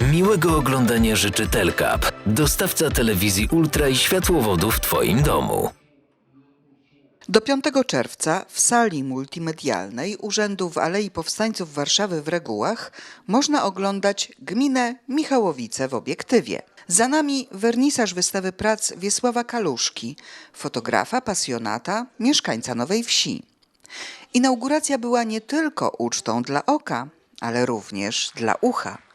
Miłego oglądania życzy Telkap, dostawca telewizji Ultra i światłowodów w Twoim domu. Do 5 czerwca w sali multimedialnej Urzędu w Alei Powstańców Warszawy w Regułach można oglądać gminę Michałowice w obiektywie. Za nami wernisaż wystawy prac Wiesława Kaluszki, fotografa, pasjonata, mieszkańca Nowej Wsi. Inauguracja była nie tylko ucztą dla oka, ale również dla ucha.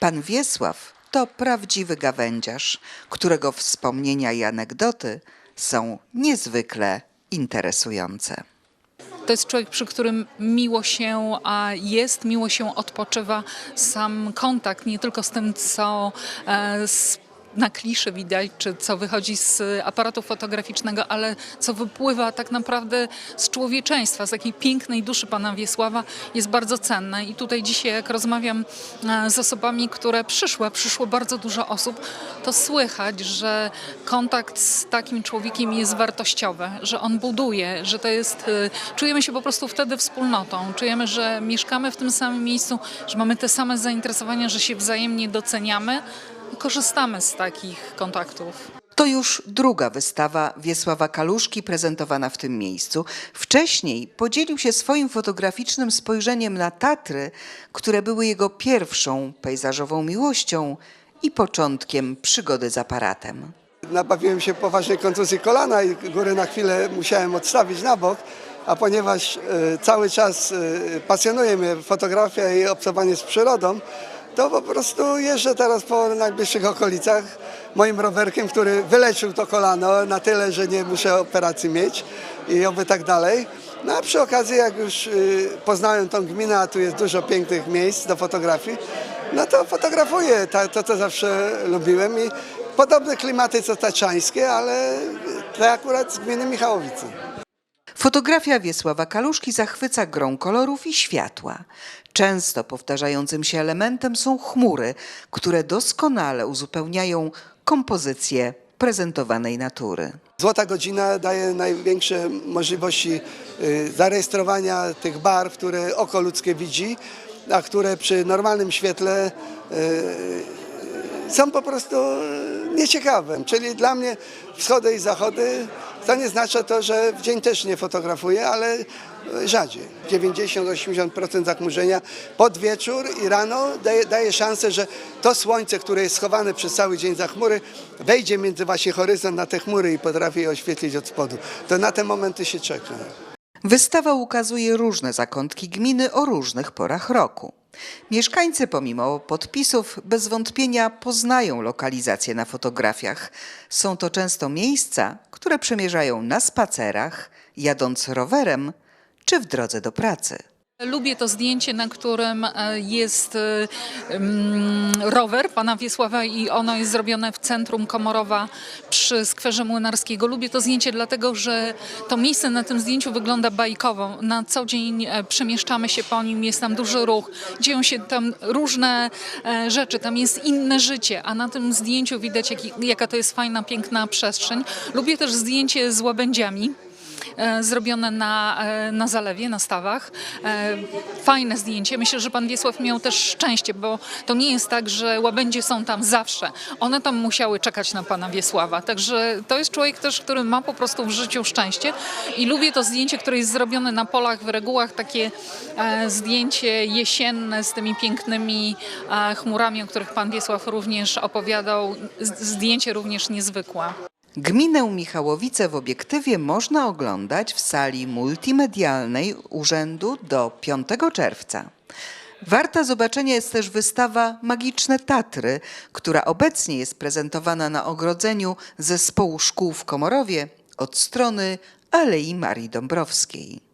Pan Wiesław to prawdziwy gawędziarz, którego wspomnienia i anegdoty są niezwykle interesujące. To jest człowiek, przy którym miło się jest, miło się odpoczywa. Sam kontakt nie tylko z tym, co e, z, na kliszy widać, czy co wychodzi z aparatu fotograficznego, ale co wypływa tak naprawdę z człowieczeństwa, z takiej pięknej duszy pana Wiesława jest bardzo cenne. I tutaj dzisiaj, jak rozmawiam e, z osobami, które przyszły, przyszło bardzo dużo osób, to słychać, że kontakt z takim człowiekiem jest wartościowy, że on buduje, że to jest. e, Czujemy się po prostu wtedy wspólnotą. Czujemy, że mieszkamy w tym samym miejscu, że mamy te same zainteresowania, że się wzajemnie doceniamy korzystamy z takich kontaktów. To już druga wystawa Wiesława Kaluszki prezentowana w tym miejscu. Wcześniej podzielił się swoim fotograficznym spojrzeniem na Tatry, które były jego pierwszą pejzażową miłością i początkiem przygody z aparatem. Nabawiłem się poważnej kontuzji kolana i górę na chwilę musiałem odstawić na bok, a ponieważ e, cały czas e, pasjonuje mnie fotografia i obcowanie z przyrodą, to po prostu jeżdżę teraz po najbliższych okolicach moim rowerkiem, który wyleczył to kolano na tyle, że nie muszę operacji mieć i oby tak dalej. No a przy okazji, jak już y, poznałem tą gminę, a tu jest dużo pięknych miejsc do fotografii, no to fotografuję to, co zawsze lubiłem i podobne klimaty co taczańskie, ale te akurat z gminy Michałowice. Fotografia Wiesława Kaluszki zachwyca grą kolorów i światła. Często powtarzającym się elementem są chmury, które doskonale uzupełniają kompozycję prezentowanej natury. Złota godzina daje największe możliwości y, zarejestrowania tych barw, które oko ludzkie widzi, a które przy normalnym świetle y, są po prostu y, nieciekawe. Czyli dla mnie wschody i zachody to nie znaczy to, że w dzień też nie fotografuję, ale y, rzadziej. 90-80% zachmurzenia pod wieczór i rano daje, daje szansę, że to słońce, które jest schowane przez cały dzień za chmury, wejdzie między właśnie horyzont na te chmury i potrafi je oświetlić od spodu. To na te momenty się czeka. Wystawa ukazuje różne zakątki gminy o różnych porach roku. Mieszkańcy pomimo podpisów bez wątpienia poznają lokalizacje na fotografiach. Są to często miejsca, które przemierzają na spacerach, jadąc rowerem czy w drodze do pracy. Lubię to zdjęcie, na którym e, jest e, mm, rower pana Wiesława i ono jest zrobione w centrum Komorowa przy skwerze Młynarskiego. Lubię to zdjęcie dlatego, że to miejsce na tym zdjęciu wygląda bajkowo. Na co dzień e, przemieszczamy się po nim, jest tam duży ruch, dzieją się tam różne rzeczy, tam jest inne życie, a na tym zdjęciu widać jaka to jest fajna, piękna przestrzeń. Lubię też zdjęcie z łabędziami zrobione na, e, na zalewie, na stawach. E, Fajne zdjęcie. Myślę, że pan Wiesław miał też szczęście, bo to nie jest tak, że łabędzie są tam zawsze. One tam musiały czekać na pana Wiesława. Także to jest człowiek też, który ma po prostu w życiu szczęście i lubię to zdjęcie, które jest zrobione na polach w regułach, takie e, zdjęcie jesienne z tymi pięknymi e, chmurami, o których pan Wiesław również opowiadał. Zdjęcie również niezwykłe. Gminę Michałowice w obiektywie można oglądać w sali multimedialnej Urzędu do 5 czerwca. Warta zobaczenia jest też wystawa Magiczne Tatry, która obecnie jest prezentowana na ogrodzeniu Zespołu Szkół w Komorowie od strony Alei Marii Dąbrowskiej.